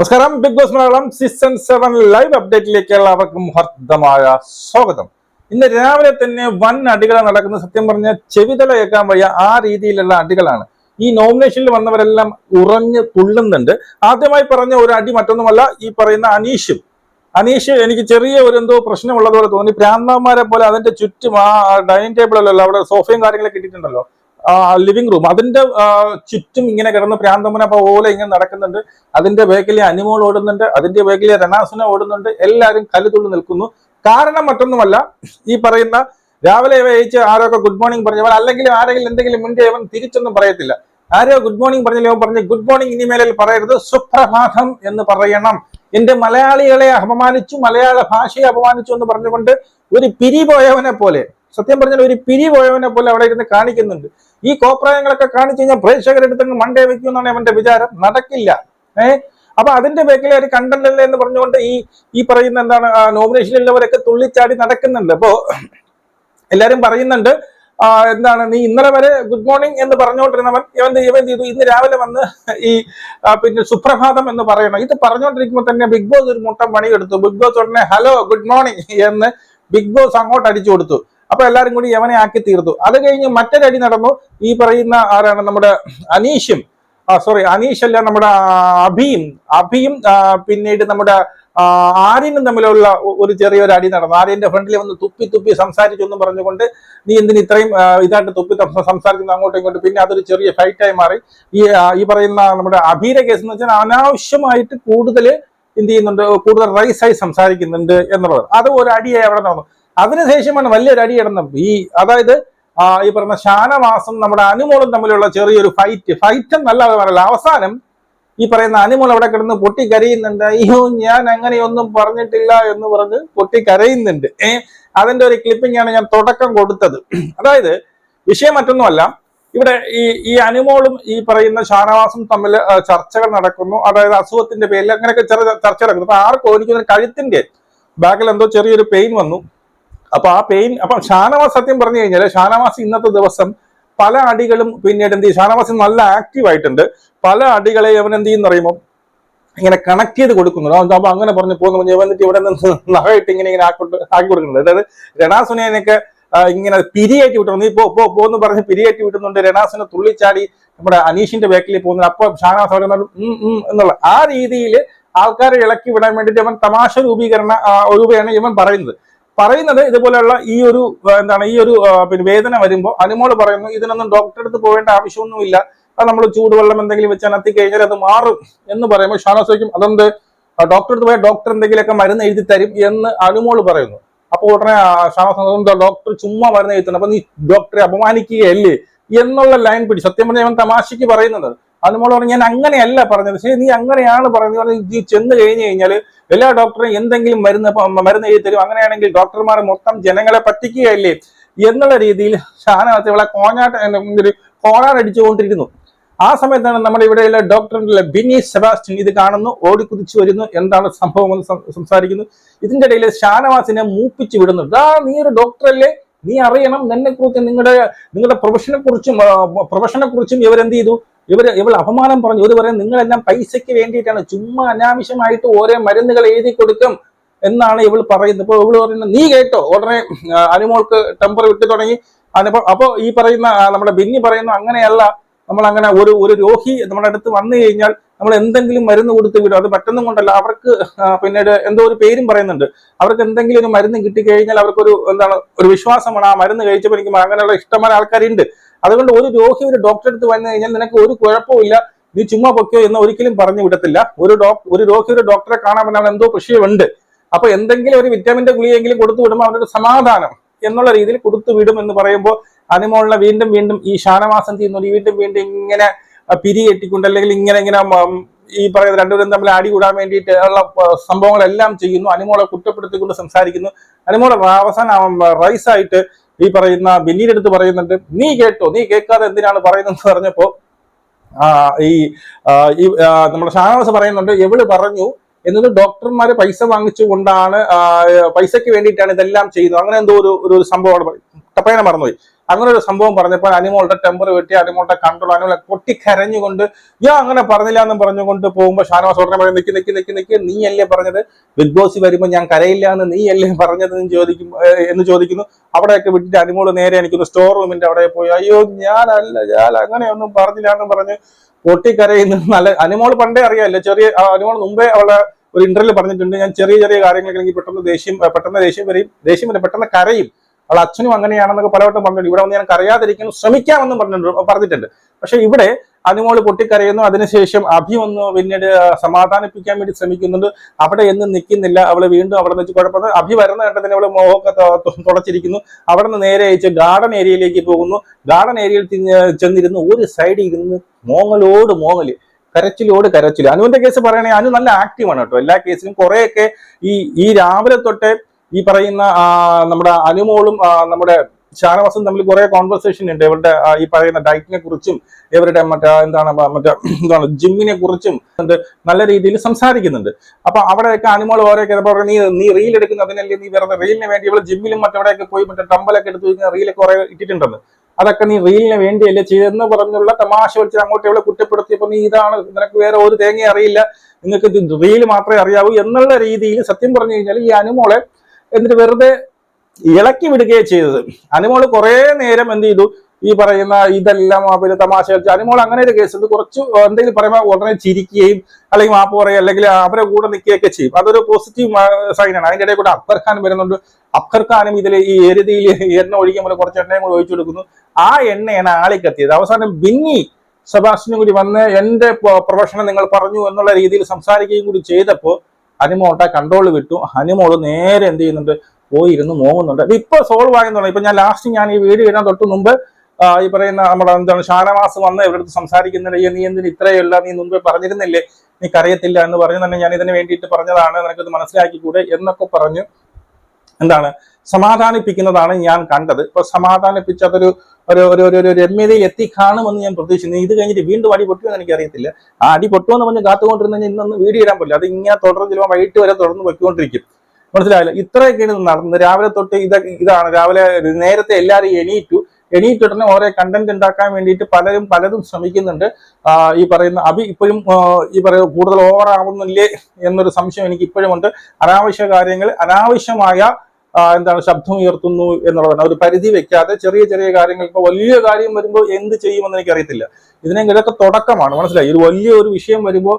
നമസ്കാരം. Big Boss Malayalam season seven live അപ്ഡേറ്റിലേക്ക് എല്ലാവർക്കും ഹർദ്ദമായ സ്വാഗതം. ഇന്ന് രാവിലെ തന്നെ വൻ അടികൾ നടക്കുന്ന സത്യം പറഞ്ഞ ചെവിതല കേൾക്കാൻ വയ്യ ആ രീതിയിലുള്ള അടികളാണ്. ഈ നോമിനേഷനിൽ വന്നവരെല്ലാം ഉറഞ്ഞ് തുള്ളുന്നുണ്ട്. ആദ്യമായി പറഞ്ഞ ഒരു അടി മറ്റൊന്നുമല്ല ഈ പറയുന്ന അനീഷും. അനീഷ് എനിക്ക് ചെറിയ ഒരു എന്തോ പ്രശ്നമുള്ളതുപോലെ തോന്നി. പ്രാന്തന്മാരെ പോലെ അതിന്റെ ചുറ്റും ആ ഡൈനിങ് ടേബിളല്ലോ അവിടെ സോഫയും കാര്യങ്ങളൊക്കെ ഇട്ടിട്ടുണ്ടല്ലോ. ആ ലിവിംഗ് റൂം അതിന്റെ ചുറ്റും ഇങ്ങനെ കിടന്ന് പ്രാന്തമന പോലെ ഇങ്ങനെ നടക്കുന്നുണ്ട്. അതിന്റെ ബേക്കിലെ അനിമോൾ ഓടുന്നുണ്ട്. അതിന്റെ ബേക്കിലെ രണാസന ഓടുന്നുണ്ട്. എല്ലാവരും കലുതുള്ളി നിൽക്കുന്നു. കാരണം മറ്റൊന്നുമല്ല ഈ പറയുന്ന രാവിലെ വേയിച്ച് ആരൊക്കെ ഗുഡ് മോർണിംഗ് പറഞ്ഞവൻ അല്ലെങ്കിൽ ആരെങ്കിലും എന്തെങ്കിലും മുൻകൈ അവൻ തിരിച്ചൊന്നും പറയത്തില്ല. ആരോ ഗുഡ് മോർണിംഗ് പറഞ്ഞില്ല അവൻ പറഞ്ഞു ഗുഡ് മോർണിംഗ് ഇനിമേലിൽ പറയരുത് സുപ്രഭാതം എന്ന് പറയണം. എന്റെ മലയാളികളെ അപമാനിച്ചു മലയാള ഭാഷയെ അപമാനിച്ചു എന്ന് പറഞ്ഞുകൊണ്ട് ഒരു പിരിപോയവനെ പോലെ സത്യം പറഞ്ഞാൽ ഒരു പിരി പോയവനെ പോലെ അവിടെ ഇരുന്ന് കാണിക്കുന്നുണ്ട്. ഈ കോപ്രായങ്ങളൊക്കെ കാണിച്ചു കഴിഞ്ഞാൽ പ്രേക്ഷകരെടുത്ത് അങ്ങ് മണ്ടേ വെക്കും എന്നാണ് അവന്റെ വിചാരം. നടക്കില്ല. ഏഹ് അപ്പൊ അതിന്റെ ബേക്കിലെ ഒരു കണ്ടല്ലേ എന്ന് പറഞ്ഞുകൊണ്ട് ഈ ഈ പറയുന്ന എന്താണ് നോമിനേഷനിലുള്ളവരൊക്കെ തുള്ളിച്ചാടി നടക്കുന്നുണ്ട്. അപ്പോ എല്ലാരും പറയുന്നുണ്ട് എന്താണ് നീ ഇന്നലെ വരെ ഗുഡ് മോർണിംഗ് എന്ന് പറഞ്ഞുകൊണ്ടിരുന്നവൻ ഇവൻ ഇവൻ ചെയ്തു. ഇന്ന് രാവിലെ വന്ന് ഈ പിന്നെ സുപ്രഭാതം എന്ന് പറയണം. ഇത് പറഞ്ഞുകൊണ്ടിരിക്കുമ്പോൾ തന്നെ ബിഗ് ബോസ് ഒരു മുട്ടം പണിയെടുത്തു. ബിഗ് ബോസ് ഉടനെ ഹലോ ഗുഡ് മോർണിംഗ് എന്ന് ബിഗ് ബോസ് അങ്ങോട്ട് അടിച്ചു കൊടുത്തു. അപ്പൊ എല്ലാരും കൂടി യവനെ ആക്കി തീർത്തു. അത് കഴിഞ്ഞ് മറ്റൊരടി നടന്നു. ഈ പറയുന്ന ആരാണ്? നമ്മുടെ അനീഷും സോറി അനീഷ് അല്ല നമ്മുടെ അഭിയും. അഭിയും പിന്നീട് നമ്മുടെ ആര്യനും തമ്മിലുള്ള ഒരു ചെറിയൊരു അടി നടന്നു. ആര്യന്റെ ഫ്രണ്ടിൽ വന്ന് തുപ്പി തുപ്പി സംസാരിച്ചു എന്ന് പറഞ്ഞുകൊണ്ട് നീ എന്തിന് ഇത്രയും ഇതായിട്ട് തുപ്പി സംസാരിക്കുന്നു അങ്ങോട്ടും ഇങ്ങോട്ടും. പിന്നെ അതൊരു ചെറിയ ഫൈറ്റായി മാറി. ഈ ഈ പറയുന്ന നമ്മുടെ അഭീര കേസ് എന്ന് വെച്ചാൽ അനാവശ്യമായിട്ട് കൂടുതൽ എന്ത് ചെയ്യുന്നുണ്ട് കൂടുതൽ റൈസായി സംസാരിക്കുന്നുണ്ട് എന്നുള്ളത്. അത് ഒരു അടിയായി അവിടെ നടന്നു. അതിനുശേഷമാണ് വലിയൊരു അടി ഇടുന്നത് ഈ അതായത് ഈ പറഞ്ഞ ഷാനവാസും നമ്മുടെ അനുമോളും തമ്മിലുള്ള ചെറിയൊരു ഫൈറ്റ് ഫൈറ്റ് എന്നല്ല അത് അവസാനം ഈ പറയുന്ന അനുമോൾ അവിടെ കിടന്ന് പൊട്ടി കരയുന്നുണ്ട് അയ്യോ ഞാൻ അങ്ങനെയൊന്നും പറഞ്ഞിട്ടില്ല എന്ന് പറഞ്ഞ് പൊട്ടി കരയുന്നുണ്ട് ഏ അതിന്റെ ഒരു ക്ലിപ്പിംഗ് ആണ് ഞാൻ തുടക്കം കൊടുത്തത്. അതായത് വിഷയം മറ്റൊന്നുമല്ല. ഇവിടെ ഈ ഈ അനുമോളും ഈ പറയുന്ന ഷാനവാസും തമ്മിൽ ചർച്ചകൾ നടക്കുന്നു. അതായത് അസുഖത്തിന്റെ പേരിൽ അങ്ങനെയൊക്കെ ചെറിയ ചർച്ച നടക്കുന്നു. അപ്പൊ ആർക്കും എനിക്ക് കഴുത്തിന്റെ ബാക്കിൽ എന്തോ ചെറിയൊരു പെയിൻ വന്നു. അപ്പൊ ആ പെയിൻ അപ്പൊ ഷാനവാസ് സത്യം പറഞ്ഞു കഴിഞ്ഞാൽ ഷാനവാസ് ഇന്നത്തെ ദിവസം പല അടികളും പിന്നീട് എന്ത് ചെയ്യും? ഷാനവാസ് നല്ല ആക്റ്റീവ് ആയിട്ടുണ്ട്. പല അടികളെ അവൻ എന്ത് ചെയ്യുന്ന അറിയുമ്പോൾ ഇങ്ങനെ കണക്ട് ചെയ്ത് കൊടുക്കുന്നുണ്ട്. അപ്പൊ അങ്ങനെ പറഞ്ഞു പോകുന്നു. വന്നിട്ട് ഇവിടെ നിന്ന് നഖയിട്ട് ഇങ്ങനെ ഇങ്ങനെ ആക്കി ആക്കി കൊടുക്കുന്നുണ്ട്. അതായത് രണാസുനേനൊക്കെ ഇങ്ങനെ പിരിയേറ്റി വിട്ടു. നീ പോ പോ പോ പറഞ്ഞ് പിരിയേറ്റി വിട്ടുന്നുണ്ട് രണാസുനെ തുള്ളിച്ചാടി നമ്മുടെ അനീഷിന്റെ ബാക്കിൽ പോകുന്നത് അപ്പൊ ഷാനവാസ് ഉം എന്നുള്ള ആ രീതിയിൽ ആൾക്കാരെ ഇളക്കി വിടാൻ വേണ്ടിയിട്ട് അവൻ തമാശ രൂപീകരണ രൂപയാണ് ഇവൻ പറയുന്നത്. പറയുന്നത് ഇതുപോലെയുള്ള ഈ ഒരു എന്താണ് ഈ ഒരു പിന്നെ വേദന വരുമ്പോൾ അനുമോൾ പറയുന്നു ഇതിനൊന്നും ഡോക്ടറെ അടുത്ത് പോകേണ്ട ആവശ്യമൊന്നുമില്ല. അത് നമ്മൾ ചൂടുവെള്ളം എന്തെങ്കിലും വെച്ച് അനത്തി കഴിഞ്ഞാൽ അത് മാറും. എന്ന് പറയുമ്പോൾ ഷാനോസ് അതെന്ത്? ഡോക്ടർ അടുത്ത് പോയാൽ ഡോക്ടർ എന്തെങ്കിലുമൊക്കെ മരുന്ന് എഴുതി തരും? എന്ന് അനുമോൾ പറയുന്നു. അപ്പോൾ ഉടനെ ഷാനോസ് ഡോക്ടർ ചുമ്മാ മരുന്ന് എഴുതുന്നു അപ്പൊ നീ ഡോക്ടറെ അപമാനിക്കുകയല്ലേ? എന്നുള്ള ലൈൻ പിടി സത്യം പറഞ്ഞാൽ അവൻ തമാശയ്ക്ക് പറയുന്നത്. അനുമോൾ പറഞ്ഞു ഞാൻ അങ്ങനെയല്ല പറഞ്ഞത്. ശരി നീ അങ്ങനെയാണ് പറഞ്ഞത്. പറഞ്ഞ് നീ ചെന്ന് കഴിഞ്ഞു കഴിഞ്ഞാൽ എല്ലാ ഡോക്ടറും എന്തെങ്കിലും മരുന്ന് മരുന്ന് എഴുതി തരും. അങ്ങനെയാണെങ്കിൽ ഡോക്ടർമാർ മൊത്തം ജനങ്ങളെ പറ്റിക്കുകയല്ലേ? എന്നുള്ള രീതിയിൽ ഷാനവാസ് ഇവളെ കോഞ്ഞാട്ട് ഒരു കോണാടടിച്ചുകൊണ്ടിരിക്കുന്നു ആ സമയത്താണ് നമ്മുടെ ഇവിടെയുള്ള ഡോക്ടർ ബിനി സെബാസ്റ്റ്യൻ ഇത് കാണുന്നു ഓടിക്കുതിച്ചു വരുന്നു. എന്താണ് സംഭവം എന്ന് സംസാരിക്കുന്നു. ഇതിന്റെ ഇടയിൽ ഷാനവാസിനെ മൂപ്പിച്ചു വിടുന്നു. ദാ നീ ഒരു ഡോക്ടറല്ലേ? നീ അറിയണം. നിന്നെ കുറിച്ച് നിങ്ങളുടെ നിങ്ങളുടെ പ്രൊഫഷനെ കുറിച്ചും പ്രൊഫഷനെ കുറിച്ചും ഇവരെന്ത് ചെയ്തു? ഇവർ ഇവൾ അപമാനം പറഞ്ഞു. ഇവർ പറയും നിങ്ങളെല്ലാം പൈസയ്ക്ക് വേണ്ടിയിട്ടാണ്. ചുമ്മാ അനാവശ്യമായിട്ട് ഓരോ മരുന്നുകൾ എഴുതി കൊടുക്കും എന്നാണ് ഇവൾ പറയുന്നത്. ഇപ്പൊ ഇവൾ പറയുന്നത് നീ കേട്ടോ ഉടനെ അനുമോൾക്ക് ടെമ്പർ വിട്ടു തുടങ്ങി. അനുഭവം അപ്പോൾ ഈ പറയുന്ന നമ്മുടെ ബിന്നി പറയുന്ന അങ്ങനെയല്ല. നമ്മൾ അങ്ങനെ ഒരു ഒരു രോഗി നമ്മുടെ അടുത്ത് വന്നു കഴിഞ്ഞാൽ നമ്മൾ എന്തെങ്കിലും മരുന്ന് കൊടുത്ത് വിടും. അത് പറ്റുന്നും കൊണ്ടല്ല. അവർക്ക് പിന്നീട് എന്തോ ഒരു പേരും പറയുന്നുണ്ട്. അവർക്ക് എന്തെങ്കിലും ഒരു മരുന്ന് കിട്ടിക്കഴിഞ്ഞാൽ അവർക്കൊരു എന്താണ് ഒരു വിശ്വാസമാണ്. ആ മരുന്ന് കഴിച്ചപ്പോൾ എനിക്ക് അങ്ങനെയുള്ള ഇഷ്ടമായ ആൾക്കാരുണ്ട്. അതുകൊണ്ട് ഒരു രോഗി ഒരു ഡോക്ടറെ അടുത്ത് വന്നു കഴിഞ്ഞാൽ നിനക്ക് ഒരു കുഴപ്പമില്ല നീ ചുമ്മാ പൊക്കിയോ എന്ന് ഒരിക്കലും പറഞ്ഞു വിടത്തില്ല. ഒരു ഡോക്ടർ ഒരു രോഗി ഒരു ഡോക്ടറെ കാണാൻ പറഞ്ഞാൽ എന്തോ വിഷയമുണ്ട് അപ്പൊ എന്തെങ്കിലും ഒരു വിറ്റാമിന്റെ ഗുളിയെങ്കിലും കൊടുത്തു വിടുമ്പോൾ അവരുടെ സമാധാനം എന്നുള്ള രീതിയിൽ കൊടുത്തു വിടും എന്ന് പറയുമ്പോൾ അനുമോളിനെ വീണ്ടും വീണ്ടും ഈ ഷാനമാസം ചെയ്യുന്നു വീണ്ടും വീണ്ടും ഇങ്ങനെ ആ, പിരി കെട്ടിക്കൊണ്ട് അല്ലെങ്കിൽ ഇങ്ങനെ ഇങ്ങനെ ഈ പറയുന്ന രണ്ടുപേരും തമ്മിൽ അടി കൂടാൻ വേണ്ടിയിട്ട് ഉള്ള സംഭവങ്ങളെല്ലാം ചെയ്യുന്നു. അനുമോളെ കുറ്റപ്പെടുത്തിക്കൊണ്ട് സംസാരിക്കുന്നു. അനുമോളെ അവസാനം റൈസ് ആയിട്ട് ഈ പറയുന്ന ബിന്നിയുടെ അടുത്ത് പറയുന്നുണ്ട് നീ കേട്ടോ നീ കേൾക്കാതെ എന്തിനാണ് പറയുന്നത് പറഞ്ഞപ്പോ ആ ഈ നമ്മുടെ ഷാനവാസ് പറയുന്നുണ്ട് എവൾ പറഞ്ഞു? എന്നത് ഡോക്ടർമാര് പൈസ വാങ്ങിച്ചുകൊണ്ടാണ് പൈസയ്ക്ക് വേണ്ടിയിട്ടാണ് ഇതെല്ലാം ചെയ്യുന്നത്. അങ്ങനെ എന്തോ ഒരു ഒരു സംഭവമാണ്. കട്ടപ്പന മറന്നുപോയി. അങ്ങനെ ഒരു സംഭവം പറഞ്ഞപ്പോൾ അനിമോളുടെ ടെമ്പർ വെട്ടി അനിമോളുടെ കൺട്രോൾ അനിമോളെ പൊട്ടിക്കരഞ്ഞുകൊണ്ട് ഞാൻ അങ്ങനെ പറഞ്ഞില്ല എന്ന് പറഞ്ഞുകൊണ്ട് പോകുമ്പോൾ ഷാനവാസ് ഉടനെ പറയും നിൽക്കി നിൽക്കി നിൽക്കി നിൽക്കി നീ അല്ലേ പറഞ്ഞത്? ബിഗ് ബോസ് വരുമ്പോൾ ഞാൻ കരയില്ല എന്ന് നീ അല്ലേ പറഞ്ഞത് എന്ന് ചോദിക്കും എന്ന് ചോദിക്കുന്നു. അവിടെയൊക്കെ വിട്ടിട്ട് അനിമോൾ നേരെ എനിക്കൊന്ന് സ്റ്റോർ റൂമിന്റെ അവിടെ പോയി അയ്യോ ഞാനല്ല ഞാൻ അങ്ങനെയൊന്നും പറഞ്ഞില്ല എന്ന് പറഞ്ഞ് പൊട്ടിക്കരയുന്നു നല്ല അനിമോൾ പണ്ടേ അറിയാമല്ലോ ചെറിയ അനിമോൾ മുമ്പേ അവളെ ഒരു ഇന്റർവ്യൂ പറഞ്ഞിട്ടുണ്ട്. ഞാൻ ചെറിയ ചെറിയ കാര്യങ്ങളൊക്കെ എനിക്ക് പെട്ടെന്ന് ദേഷ്യം പെട്ടെന്ന് ദേഷ്യം വരെയും ദേഷ്യം വരെ പെട്ടെന്ന് കരയും. അവൾ അച്ഛനും അങ്ങനെയാണെന്നൊക്കെ പലവട്ടം പറഞ്ഞിട്ടുണ്ട്. ഇവിടെ വന്ന് ഞാൻ അറിയാതിരിക്കുന്നു ശ്രമിക്കാമെന്നും പറഞ്ഞിട്ടുണ്ട് പറഞ്ഞിട്ടുണ്ട്. പക്ഷെ ഇവിടെ അനുമോൾ പൊട്ടിക്കരയുന്നു. അതിനുശേഷം അഭി ഒന്ന് പിന്നീട് സമാധാനിപ്പിക്കാൻ വേണ്ടി ശ്രമിക്കുന്നുണ്ട്. അവിടെ എന്നും നിൽക്കുന്നില്ല. അവൾ വീണ്ടും അവിടെ നിന്ന് കുഴപ്പമില്ല അഭി വരുന്ന കണ്ടതിന് അവൾ ത- തുടച്ചിരിക്കുന്നു. അവിടെ നിന്ന് നേരെ അയച്ച് ഗാർഡൻ ഏരിയയിലേക്ക് പോകുന്നു. ഗാർഡൻ ഏരിയയിൽ ചെന്നിരുന്ന് ഒരു സൈഡിൽ ഇരുന്ന് മോങ്ങലോട് മോങ്ങൽ. കരച്ചിലോട് കരച്ചിൽ അനുവിന്റെ കേസ് പറയുകയാണെങ്കിൽ അനു നല്ല ആക്റ്റീവാണ് കേട്ടോ. എല്ലാ കേസിലും കുറെയൊക്കെ ഈ ഈ രാവിലെ തൊട്ടേ ഈ പറയുന്ന നമ്മുടെ അനുമോളും നമ്മുടെ ഷാനവാസും തമ്മിൽ കുറെ കോൺവെർസേഷൻ ഉണ്ട്. ഇവരുടെ ഈ പറയുന്ന ഡയറ്റിനെ കുറിച്ചും ഇവരുടെ മറ്റേ എന്താണ് മറ്റേ എന്താണ് ജിമ്മിനെ കുറിച്ചും നല്ല രീതിയിൽ സംസാരിക്കുന്നുണ്ട്. അപ്പൊ അവിടെയൊക്കെ അനുമോൾ ഓരോ പറയുന്നത് നീ നീ റീൽ എടുക്കുന്നതിനല്ലേ നീ വെറുതെ റീലിന് വേണ്ടി ഇവിടെ ജിമ്മിലും മറ്റവിടെയൊക്കെ പോയി മറ്റേ ടമ്പലൊക്കെ എടുത്ത് കഴിഞ്ഞാൽ റീലൊക്കെ കുറെ ഇട്ടിട്ടുണ്ടെന്ന് അതൊക്കെ നീ റീലിന് വേണ്ടിയല്ലേ ചെയ്തെന്ന് പറഞ്ഞുള്ള തമാശ വെച്ച് അങ്ങോട്ട് ഇവിടെ കുറ്റപ്പെടുത്തിയപ്പോ നീ ഇതാണ് നിനക്ക് വേറെ ഒരു തേങ്ങ അറിയില്ല. നിങ്ങൾക്ക് റീൽ മാത്രമേ അറിയാവൂ എന്നുള്ള രീതിയിൽ സത്യം പറഞ്ഞു കഴിഞ്ഞാൽ ഈ അനുമോളെ എന്നിട്ട് വെറുതെ ഇളക്കി വിടുകയാണ് ചെയ്തത്. അനുമോൾ കുറേ നേരം എന്ത് ചെയ്തു? ഈ പറയുന്ന ഇതെല്ലാം പിന്നെ തമാശ കളിച്ച് അനിമോൾ അങ്ങനെ ഒരു കേസുണ്ട് കുറച്ച് എന്തെങ്കിലും പറയുമ്പോൾ ഉടനെ ചിരിക്കുകയും അല്ലെങ്കിൽ മാപ്പ് പറയുക അല്ലെങ്കിൽ അവരെ കൂടെ നിൽക്കുകയൊക്കെ ചെയ്യും. അതൊരു പോസിറ്റീവ് സൈനാണ് അതിന്റെ ഇടയിൽ കൂടെ അക്ബർ ഖാൻ വരുന്നുണ്ട്. അക്ബർ ഖാനും ഇതിൽ ഈ എരുതിയിൽ എണ്ണ ഒഴിക്കുമ്പോൾ കുറച്ച് എണ്ണയും കൂടെ ഒഴിച്ചു കൊടുക്കുന്നു. ആ എണ്ണയാണ് ആളിക്കത്തിയത്. അവസാനം ബിന്നി സെബാസ്റ്റിനും കൂടി വന്ന് എന്റെ പ്രൊഫഷനെ നിങ്ങൾ പറഞ്ഞു എന്നുള്ള രീതിയിൽ സംസാരിക്കുകയും കൂടി ചെയ്തപ്പോൾ ഹനിമോട്ടെ കൺട്രോൾ വിട്ടു. ഹനിമോട് നേരെ എന്ത് ചെയ്യുന്നുണ്ട്? പോയി ഇരുന്ന് മോങ്ങുന്നുണ്ട് അത് ഇപ്പൊ സോൾവ് ആയെന്നുള്ളത് ഇപ്പൊ ഞാൻ ലാസ്റ്റ് ഞാൻ ഈ വീട് ഇടാൻ തൊട്ട് മുമ്പ് ഈ പറയുന്ന നമ്മുടെ എന്താണ് ഷാനവാസ് വന്ന് ഇവിടുത്തെ സംസാരിക്കുന്നില്ല "ഏ, നീ എന്തിന് ഇത്രയല്ല നീ മുൻപേ പറഞ്ഞിരുന്നില്ലേ? നീ കരയത്തില്ല എന്ന് പറഞ്ഞു തന്നെ ഞാൻ ഇതിന് വേണ്ടിയിട്ട് പറഞ്ഞതാണ്. നിനക്കത് മനസ്സിലാക്കിക്കൂടെ എന്നൊക്കെ പറഞ്ഞു എന്താണ്? സമാധാനിപ്പിക്കുന്നതാണ് ഞാൻ കണ്ടത്. ഇപ്പൊ സമാധാനിപ്പിച്ച് അതൊരു ഒരു ഒരു ഒരു ഒരു രമ്യതയിൽ എത്തിക്കാണുമെന്ന് ഞാൻ പ്രതീക്ഷിക്കുന്നു. ഇത് കഴിഞ്ഞിട്ട് വീണ്ടും അടി പൊട്ടുമെന്ന് എനിക്ക് അറിയത്തില്ല ആ അടി പൊട്ടുമെന്ന് പറഞ്ഞ് കാത്തുകൊണ്ടിരുന്ന ഇന്നൊന്ന് വീഡിയോ ഇടാൻ പറ്റില്ല. അത് ഇങ്ങനെ തുടർന്ന് ചിലപ്പോൾ വൈകിട്ട് വരെ തുടർന്ന് പൊയ്ക്കൊണ്ടിരിക്കും. മനസ്സിലായില്ല? ഇത്രയൊക്കെയാണ് ഇത് നടന്നത്. രാവിലെ തൊട്ട് ഇത് ഇതാണ്. രാവിലെ നേരത്തെ എല്ലാവരും എണീറ്റു. എണീറ്റ് ഉടനെ ഓരോ കണ്ടന്റ് ഉണ്ടാക്കാൻ വേണ്ടിയിട്ട് പലരും പലതും ശ്രമിക്കുന്നുണ്ട്. ഈ പറയുന്ന അഭി ഇപ്പോഴും ഈ പറയുന്ന കൂടുതൽ ഓവർ ആവുന്നില്ലേ എന്നൊരു സംശയം എനിക്ക് ഇപ്പോഴും ഉണ്ട് അനാവശ്യ കാര്യങ്ങൾ അനാവശ്യമായ എന്താണ് ശബ്ദം ഉയർത്തുന്നു എന്നുള്ളതാണ്. ഒരു പരിധി വെക്കാതെ ചെറിയ ചെറിയ കാര്യങ്ങൾ ഇപ്പൊ വലിയ കാര്യം വരുമ്പോൾ എന്ത് ചെയ്യുമെന്ന് എനിക്കറിയത്തില്ല. ഇതിനെങ്കിൽ ഇതൊക്കെ തുടക്കമാണ്. മനസ്സിലായി? ഒരു വലിയ ഒരു വിഷയം വരുമ്പോൾ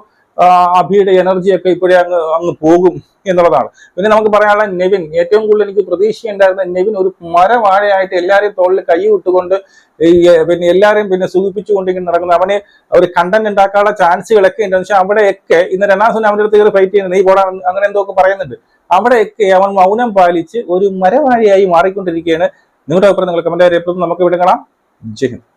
അഭിയുടെ എനർജിയൊക്കെ ഇപ്പോഴേ അങ്ങ് അങ്ങ് പോകും എന്നുള്ളതാണ്. പിന്നെ നമുക്ക് പറയാനുള്ള നെവിൻ. ഏറ്റവും കൂടുതൽ എനിക്ക് പ്രതീക്ഷയുണ്ടായിരുന്ന നെവിൻ ഒരു മരവാഴയായിട്ട് എല്ലാവരെയും തോളിൽ കൈ വിട്ടുകൊണ്ട് പിന്നെ എല്ലാവരെയും പിന്നെ സൂചിപ്പിച്ചുകൊണ്ട് ഇങ്ങനെ നടക്കുന്നത്. അവന് ഒരു കണ്ടന്റ് ഉണ്ടാക്കാനുള്ള ചാൻസുകളൊക്കെ ഉണ്ട്. പക്ഷെ അവിടെയൊക്കെ ഇന്ന് രണ്ടാം രണ്ടാമത്തെ അവന്റെ അടുത്ത് കയറി ഫൈറ്റ് ചെയ്യുന്നത് നീ പോടാ അങ്ങനെ എന്തോ ഒക്കെ പറയുന്നുണ്ട്. അവിടെയൊക്കെ അവൻ മൗനം പാലിച്ച് ഒരു മരവാഴിയായി മാറിക്കൊണ്ടിരിക്കുകയാണ്. നിങ്ങളുടെ അഭിപ്രായം നിങ്ങൾ കമന്റ് രേഖപ്പെടുത്തും. നമുക്ക് ഇവിടെ കാണാം. ജയ് ഹിന്ദ്.